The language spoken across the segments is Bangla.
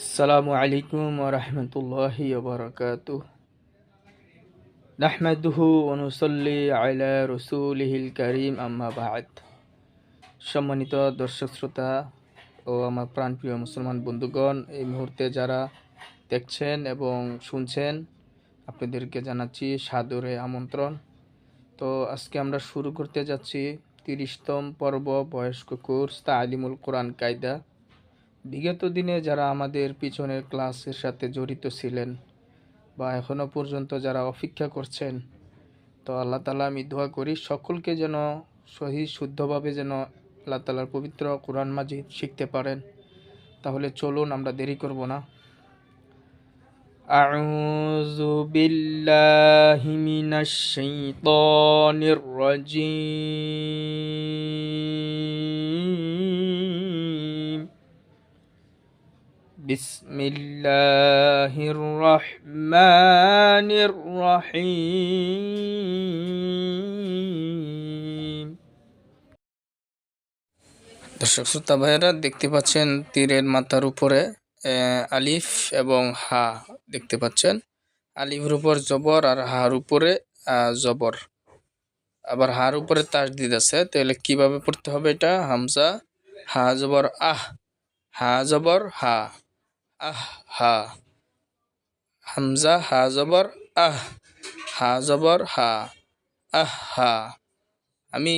আসসালামু আলাইকুম রহমতুল্লাহ বরকাত নাহমেদহু অনুসল্লি আলা রসুলহিল করিম আম্মা বাদ সম্মানিত দর্শক শ্রোতা ও আমার প্রাণপ্রিয় মুসলমান বন্ধুগণ, এই মুহূর্তে যারা দেখছেন এবং শুনছেন, আপনাদেরকে জানাচ্ছি সাদরে আমন্ত্রণ। তো আজকে আমরা শুরু করতে যাচ্ছি তিরিশতম পর্ব বয়স্ক কোর্স তা আলিমুল কোরআন কায়দা। বিগত দিনে যারা আমাদের পিছনের ক্লাসের সাথে জড়িত ছিলেন বা এখনও পর্যন্ত যারা অপেক্ষা করছেন তো আল্লাহ তালা আমি দোয়া করি সকলকে যেন সহি শুদ্ধভাবে যেন আল্লাহ তালার পবিত্র কোরআন মাজিদ শিখতে পারেন তাহলে চলুন আমরা দেরি করব না أعوذ بالله من الشيطان الرجيم بسم الله الرحمن الرحيم দর্শক শ্রোতা ভাইয়েরা দেখতে পাচ্ছেন তীরের মাথার উপরে আহ, আলিফ এবং হা দেখতে পাচ্ছেন আলিফের উপর জবর আর হার উপরে আহ, জবর আবার হার উপরে তাসদিদ আছে তাহলে কিভাবে পড়তে হবে এটা হামজা হা জবর আহ হা জবর হা আহ, হা। হামজা, হা, জবর, আহ, হা, জবর, হা, আহ, হা। আমি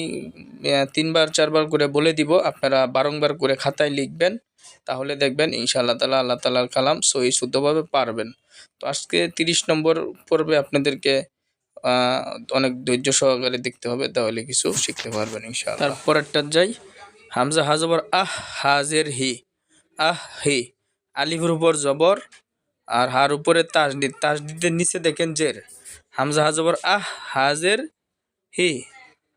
তিনবার, চারবার করে বলে দিব, আপনারা বারংবার করে খাতায় লিখবেন, তাহলে দেখবেন ইনশাআল্লাহ তালা আল্লাহ তালার কালাম সহি, শুদ্ধভাবে পারবেন। তো আজকে তিরিশ নম্বর পর্বে আপনাদেরকে অনেক ধৈর্য সহকারে দেখতে হবে, তাহলে কিছু শিখতে পারবেন ইনশাআল্লাহ। তারপরেরটা যাই, হামজা হাজবর আহ, হাজের হি, আহ, হি। আলিফের উপর জবর আর হার উপরে তাসদিদ তাসদিদের নিচে দেখেন জের। হামজা হাজবর আহ হাজের হি,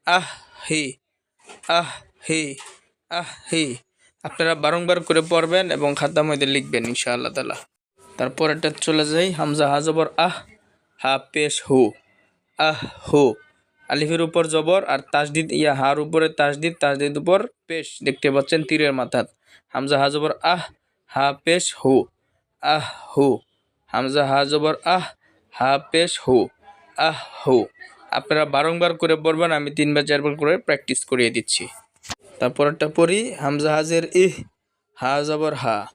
আহ হি আহ হি আহ হি। আপনারা বারংবার করে পড়বেন এবং খাতা মধ্যে লিখবেন ইনশাআল্লাহ তালা তারপর এটা চলে যাই, হামজা হাজবর আহ হা পেশ হু, আহ হু। আলিফের উপর জবর আর তাসদিদ ইয়া হার উপরে তাসদিদ তাসদিদ উপর পেশ। দেখতে পাচ্ছেন তীরের মাথাত হামজা হাজবর আহ হা পেশ হু। আহ হু। হামজা হা জবর আহ হা পেশ হু। আহ হু। আপনারা বারংবার করে পড়বেন আমি তিনবার, চারবার করে প্র্যাকটিস করিয়ে দিচ্ছি। তারপরটা পড়ি, হামজা হাজের ইহ, হা জবর হা।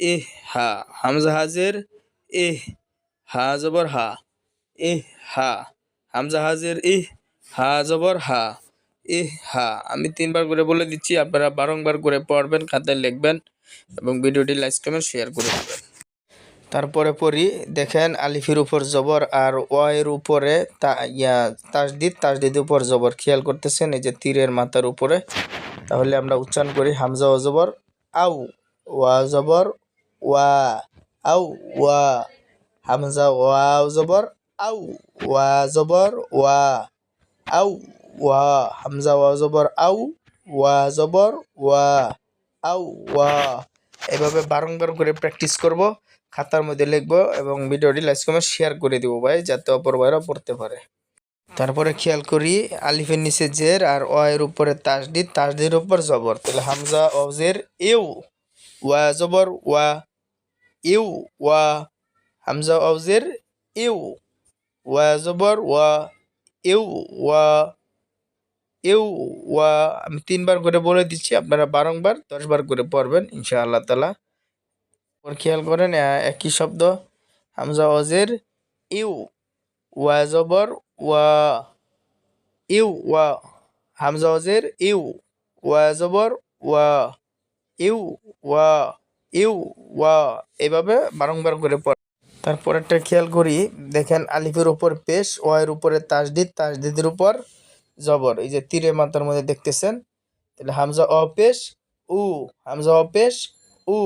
ইহ, হা। হামজা হাজের ইহ, হা জবর হা। ইহ, হা। হামজা হাজের ইহ, হা জবর হা। ইহ, হা। আমি তিনবার করে বলে দিচ্ছি, আপনারা বারংবার করে পড়বেন, খাতায় লিখবেন। এবং ভিডিওটি লাইক কমেন্ট শেয়ার করে দেবেন। তারপরে পড়ি, দেখেন, আলিফের উপর জবর আর ওয়ের উপরে তাসদিদ তাসদিদ উপর জবর। খেয়াল করতেছেন এই যে তীরের মাথার উপরে? তাহলে আমরা উচ্চারণ করি, হামজা ও জবর, আউ, ওয়া জবর, ওয়া, আউ, ওয়া, হামজা, ওয়া জবর, আউ, ওয়া জবর, ওয়া, আউ, ওয়া, হামজা, ওয়া জবর, আউ, ওয়া জবর, ওয়া আউ, ওয়া। এভাবে বারংবার করে প্র্যাকটিস করব, খাতার মধ্যে লিখব এবং ভিডিওটি লাইক কমেন্ট শেয়ার করে দিব ভাই, যাতে অপর ভাইরা পড়তে পারে। তারপরে খেয়াল করি, আলিফের নিচে জের আর অ এর উপরে তাসদিদ, তাসদিদের উপর জবর। তাহলে হামজা ও জের ইউ, ওয়া জবর, ওয়া ইউ, ওয়া হামজা ও জের ইউ, ওয়া জবর, ওয়া ইউ, ওয়া ইউ ওয়া আমি তিনবার করে বলে দিচ্ছি, আপনারা বারংবার দশবার করে পড়বেন, ইনশাআল্লাহ তালা ওর খেয়াল করেন একই শব্দ, হামজা অজের ইউ, ওয়া জবর, ওয়া ইউ, ওয়া হামজা অজের ইউ, ওয়া জবর, ওয়া ইউ ওয়া ইউ, ওয়া এভাবে বারংবার করে পড়ে তারপরেরটা খেয়াল করি, দেখেন আলিফের উপর পেশ ওয়ের উপরে তাসদিদ, তাসদিদের উপর জবর, এই যে তীরে মাথার মধ্যে দেখতেছেন? তাহলে হামজা অপেশ উ, হামজা অপেশ উ,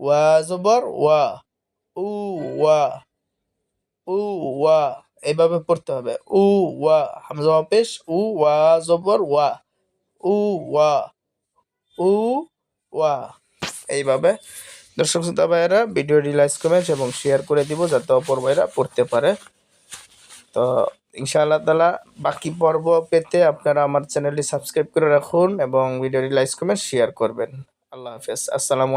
ওয়া জবর, ওয়া, উ ওয়া উ, ওয়া, এইভাবে পড়তে হবে। উ, ওয়া, হামজা পেশ, উ, ওয়া জবর, ওয়া, উ ওয়া উ, ওয়া, এইভাবে। দর্শক, শ্রোতা ভাইয়েরা, ভিডিওটি লাইক, কমেন্ট এবং শেয়ার করে দিব যাতে অপর ভাইরা পড়তে পারে। তো ইনশাআল্লাহ তালা বাকি পর্ব পেতে আপনারা আমার চ্যানেলটি সাবস্ক্রাইব করে রাখুন এবং ভিডিওটি লাইক কমেন্ট শেয়ার করবেন। আল্লাহ হাফেজ। আসসালামু